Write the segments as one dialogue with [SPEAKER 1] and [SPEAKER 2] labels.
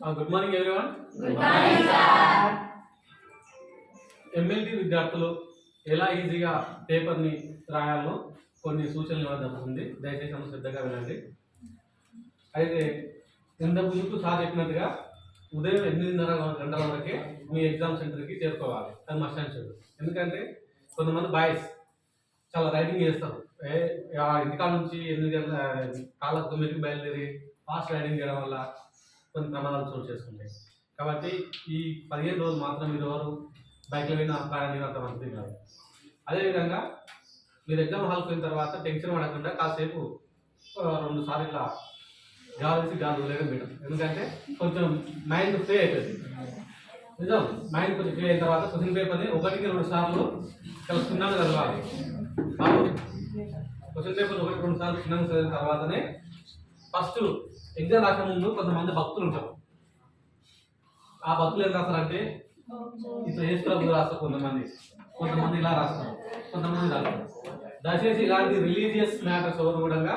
[SPEAKER 1] Good morning everyone MLT విద్యార్థులు ఎలా ఈజీగా పేపర్ని రాయాలో కొన్ని సూచనలు ఇవ్వడం జరుగుతుంది దయచేసి అందరూ శ్రద్ధగా వినండి. అయితే ఇంత ముందుకు సార్ చెప్పినట్టుగా ఉదయం ఎనిమిదిన్నర గంటల వరకే మీ ఎగ్జామ్ సెంటర్కి చేరుకోవాలి. అది మస్ట్ అండ్ ఎందుకంటే కొంతమంది బాయ్స్ చాలా రైడింగ్ చేస్తారు. ఇంటికాడ నుంచి ఎనిమిది గంటల కాళ్ళ తొమ్మిదికి బయలుదేరి ఫాస్ట్ రైడింగ్ చేయడం వల్ల కొన్ని ప్రమాదాలు చోటు చేసుకుంటాయి. కాబట్టి ఈ పదిహేను రోజులు మాత్రం మీరు ఎవరు బైక్ల మీద ప్రయాణం అంత మంచిది కాదు. అదేవిధంగా మీరు ఎగ్జామ్ హాల్కి పోయిన తర్వాత టెన్షన్ పడకుండా కాసేపు రెండు సార్లు ఇలా గాలిసి గాలి వదిలేయడం బెటర్. ఎందుకంటే కొంచెం మైండ్ ఫ్రీ అవుతుంది నిజం? మైండ్ కొంచెం ఫ్రీ అయిన తర్వాత క్వశ్చన్ పేపర్ని ఒకటికి రెండు సార్లు కలుసుకున్నాను చదవాలి. క్వశ్చన్ పేపర్ ఒకటి రెండు సార్లు చిన్న చదివిన తర్వాతనే ఫస్ట్ ఎగ్జామ్ రాకముందు ముందు కొంతమంది భక్తులు ఉంటారు. ఆ భక్తులు ఏం రాస్తారంటే ఇట్లా యేసుప్రభు రాస్తారు కొంతమంది. కొంతమంది ఇలా రాస్తారు కొంతమంది రాస్తారు. దయచేసి ఇలాంటి రిలీజియస్ మ్యాటర్స్ ఎవరు కూడా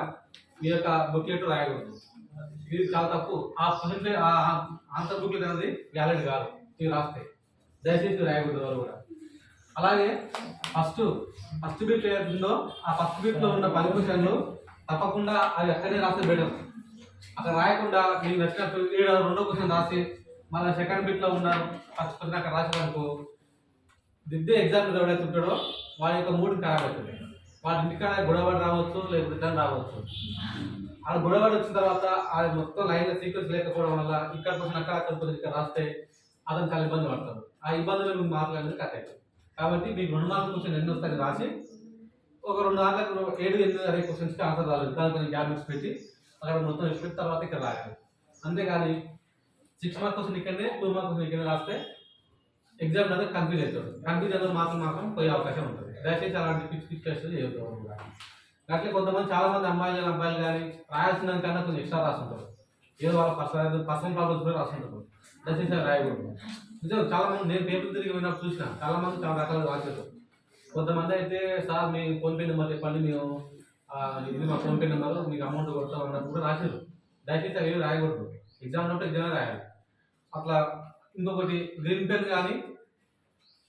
[SPEAKER 1] మీ యొక్క బుక్లెట్ రాయకూడదు. ఇది చాలా తప్పు. ఆ క్వశ్చన్ ఆన్సర్ బుక్లెట్ అనేది వ్యాలిడ్ కాదు. మీరు రాస్తే దయచేసి రాయకూడదు ఎవరు కూడా. అలాగే ఫస్ట్ ఫస్ట్ బిట్ ఏదైతుందో ఆ ఫస్ట్ బీట్లో ఉన్న పది క్వశ్చన్లు తప్పకుండా అవి అక్కడనే రాస్తే బెటర్ అక్కడ రాయకుండా మీకు నచ్చినట్టు ఈడ రెండో క్వశ్చన్ రాసి మళ్ళీ సెకండ్ బిట్లో ఉన్నారు ఫస్ట్ క్వశ్చన్ అక్కడ రాసిననుకో దిద్దే ఎగ్జామ్ మీద ఎవడైతే ఉంటాడో వాడి యొక్క మూడు ఖరాబ్ అవుతుంది వాడి ఇంటికాడ గొడవడి రావచ్చు లేకపోతే రిటర్న్ రావచ్చు. ఆ గొడవడి వచ్చిన తర్వాత అది మొత్తం లైన్ సీక్వెన్స్ లేకపోవడం వల్ల ఇక్కడ క్వశ్చన్ అక్కడ అక్కడ క్వశ్చన్ ఇక్కడ రాస్తే అతను చాలా ఇబ్బంది పడతాడు. ఆ ఇబ్బందులు మీకు మార్కులు కరెక్ట్. కట్ అవుతాయి కాబట్టి మీకు రెండు మార్కుల క్వశ్చన్ ఎన్ని వస్తాయని రాసి ఒక రెండు మార్కులకు ఏడు ఎనిమిది అనే క్వశ్చన్స్కి ఆన్సర్ రాలేదు. దానికి కొంచెం గ్యాప్ ఇచ్చి పెట్టి అక్కడ మొత్తం ఇచ్చి తర్వాత ఇక్కడ రాయాలి. అంతేగాని సిక్స్ మార్క్ క్వశ్చన్ ఇక్కడనే టూ మార్క్ క్వశ్చన్ ఇక్కడనే రాస్తే ఎగ్జామ్ అనేది కన్ఫ్యూజ్ అవుతాడు కన్ఫ్యూజ్ అనేది మాత్రం మాత్రం పోయే అవకాశం ఉంటుంది. దయచేసి అలాంటి పిక్స్ పిక్స్ టెస్టులు చేయకూడదు అట్లే కొంతమంది చాలా మంది అమ్మాయిలు అబ్బాయిలు కానీ రాయాల్సిన కన్నా కొంచెం ఎక్స్ట్రా రాస్తుంటారు. ఏదో వాళ్ళ పర్సనల్ పర్సనల్ ప్రాబ్లమ్స్ కూడా రాస్తుంటారు. దయచేసి రాయకూడదు. నిజం చాలా మంది నేను పేపర్ తిరిగి పోయినప్పుడు చూసిన చాలా మంది చాలా రకాలుగా రాసేస్తారు కొంతమంది అయితే సార్ మీ ఫోన్పే నెంబర్ చెప్పండి మేము ఇది మా ఫోన్పే నెంబర్ మీకు అమౌంట్ కొడతాం అన్నప్పుడు కూడా రాశారు. దయచేసి అవి రాయకూడదు. ఎగ్జామ్ ఉన్నప్పుడు ఎగ్జామ్ రాయాలి. అట్లా ఇంకొకటి గ్రీన్ పెన్ కానీ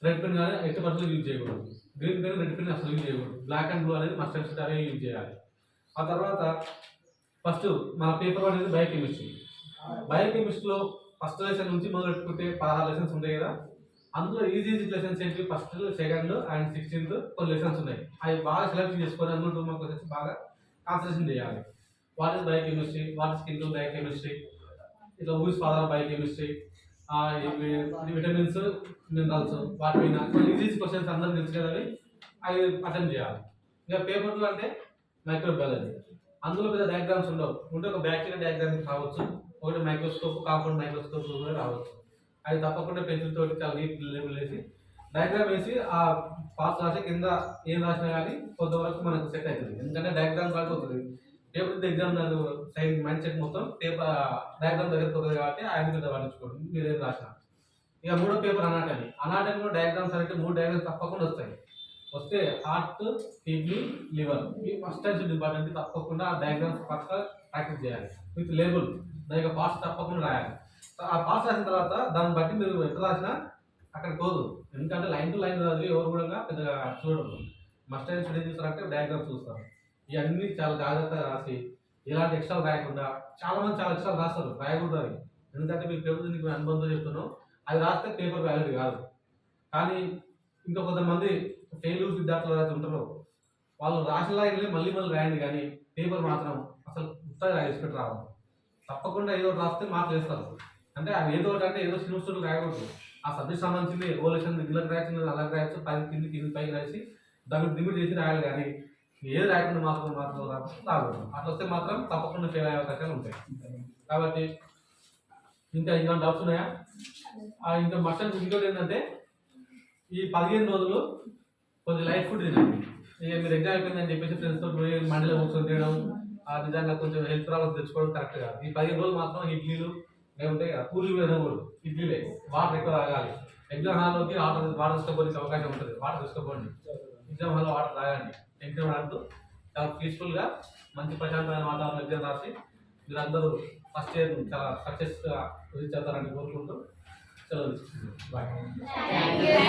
[SPEAKER 1] రెడ్ పెన్ కానీ ఎట్టి పరిస్థితులు యూజ్ చేయకూడదు. గ్రీన్ పెన్ రెడ్ పెన్ అసలు యూజ్ చేయకూడదు. బ్లాక్ అండ్ బ్లూ అనేది మస్ట్ అండ్ అవే యూజ్ చేయాలి. ఆ తర్వాత ఫస్ట్ మన పేపర్ అనేది బయో కెమిస్ట్రీ బయో కెమిస్ట్రీలో ఫస్ట్ లెసన్ నుంచి మొదలు పెట్టుకుంటే పదహారు లెసన్స్ ఉంటాయి కదా. అందులో ఈజీ ఈజీ లెసన్స్ ఏంటి? ఫస్ట్ సెకండ్ అండ్ సిక్స్టీన్త్ కొన్ని లెసన్స్ ఉన్నాయి. అవి బాగా సెలెక్ట్ చేసుకొని అందులో టూ మార్క్ క్వశ్చన్స్ బాగా కాన్సన్ట్రేషన్ చేయాలి. What is biochemistry what is king biochemistry ఇట్లా who's father biochemistry vitamins minerals వాటి మీద కొన్ని ఈజీ క్వశ్చన్స్ అందరూ తెలుసు కదా అవి? అవి అటెంప్ట్ చేయాలి. ఇక పేపర్లు అంటే మైక్రోబయాలజీ అందులో పెద్ద డయాగ్రామ్స్ ఉండవు. ఉంటే ఒక బ్యాక్టీరియా డయాగ్రామ్స్ రావచ్చు. ఒకటి మైక్రోస్కోప్ కాకుండా మైక్రోస్కోప్ కూడా రావచ్చు. అది తప్పకుండా పెన్సిల్ తోటి చాలా నీట్ లెవెల్ వేసి డయాగ్రామ్ వేసి ఆ పాస్ రాసి కింద ఏం రాసినా కానీ కొంతవరకు మనకు సెట్ అవుతుంది. ఎందుకంటే డయాగ్రామ్ పడిపోతుంది పేపర్ ఎగ్జామ్ సైన్ మైండ్ సెట్ మొత్తం పేపర్ డయాగ్రామ్ దగ్గర పోతుంది కాబట్టి ఆయన మీద పడించుకోండి మీరు ఏం రాసిన. ఇక మూడో పేపర్ అనాటమీ అనాటమీలో డయాగ్రామ్స్ అంటే మూడు డయాగ్రామ్స్ తప్పకుండా వస్తాయి. వస్తే హార్ట్ కిడ్నీ లివర్ ఈ ఫస్ట్ టైం డిపార్ట్మెంట్ తప్పకుండా ఆ డయాగ్రామ్స్ పక్క ప్రాక్టీస్ చేయాలి. విత్ లేబుల్ దాని యొక్క పాస్ తప్పకుండా రాయాలి. ఆ పాస్ రాసిన తర్వాత దాన్ని బట్టి మీరు ఎంత రాసినా అక్కడ పోదు. ఎందుకంటే లైన్ టు లైన్ చదివి ఎవరు కూడా పెద్దగా చూడరు. మస్ట్ అయిన స్టడీ చూస్తారంటే డయాగ్రామ్ చూస్తారు. ఇవన్నీ చాలా జాగ్రత్తగా రాసి ఎలాంటి ఎక్స్ట్రా రాయకుండా చాలా మంది చాలా ఎక్స్ట్రా రాస్తారు రాయకూడదు అవి ఎందుకంటే మీ పేపర్ దీనికి అనుబంధం చెప్తున్నాం అది రాస్తే పేపర్ వ్యాలిడ్ కాదు. కానీ ఇంకా కొంతమంది ఫెయిల్యూర్ విద్యార్థులు అయితే ఉంటారో. వాళ్ళు రాసిన లైన్లే మళ్ళీ మళ్ళీ రాయండి కానీ పేపర్ మాత్రం అసలు ఉత్తగా రాసి రావాలి తప్పకుండా ఏదో రాస్తే మార్కులు వేస్తారు. అంటే అది ఏదో ఒకటి అంటే ఏదో సినిమా రాయకూడదు. ఆ సబ్జెక్ట్ సంబంధించింది ఓ లెసన్ ఇళ్ళకి రాయచ్చు అలా రాయొచ్చు పది కింది కింది పైకి రాసి దాన్ని లిమిట్ చేసి రాయాలి కానీ ఏది రాయకుండా మాత్రం మాత్రం రాకూడదు. అట్లా వస్తే మాత్రం తప్పకుండా ఫెయిల్ అయ్యే అవకాశాలు ఉంటాయి. కాబట్టి ఇంకా ఇంకా డౌట్స్ ఉన్నాయా? ఇంకా మటన్ ఇంకోటి ఏంటంటే ఈ పదిహేను రోజులు కొంచెం లైట్ ఫుడ్ తినండి. ఇక మీరు ఎగ్జామ్ అయిపోయిందని చెప్పేసి ఫ్రెండ్స్ తోటి పోయి మండలి కూర్చొని తినడం ఆ నిజంగా కొంచెం హెల్త్ ప్రాబ్లమ్స్ తెచ్చుకోవడం కరెక్ట్ కాదు. ఈ పదిహేను రోజులు మాత్రం ఇడ్లీలు లేకుంటే ఉంటాయి కదా ఇడ్లీలే వాటర్ ఎక్కువ తాగాలి. ఎగ్జామ్ హాల్లోకి వాటర్ వాటర్ తీసుకోవడానికి అవకాశం ఉంటుంది. వాటర్ తీసుకోపోండి. ఎగ్జామ్ హాల్లో వాటర్ తాగండి. ఎగ్జామ్ రాదు చాలా పీస్ఫుల్గా మంచి ప్రశాంతమైన వాతావరణం ఎగ్జామ్ రాసి మీరందరూ ఫస్ట్ ఇయర్ చాలా సక్సెస్గా రీచ్ అవుతారని కోరుకుంటూ సెలవు బాయ్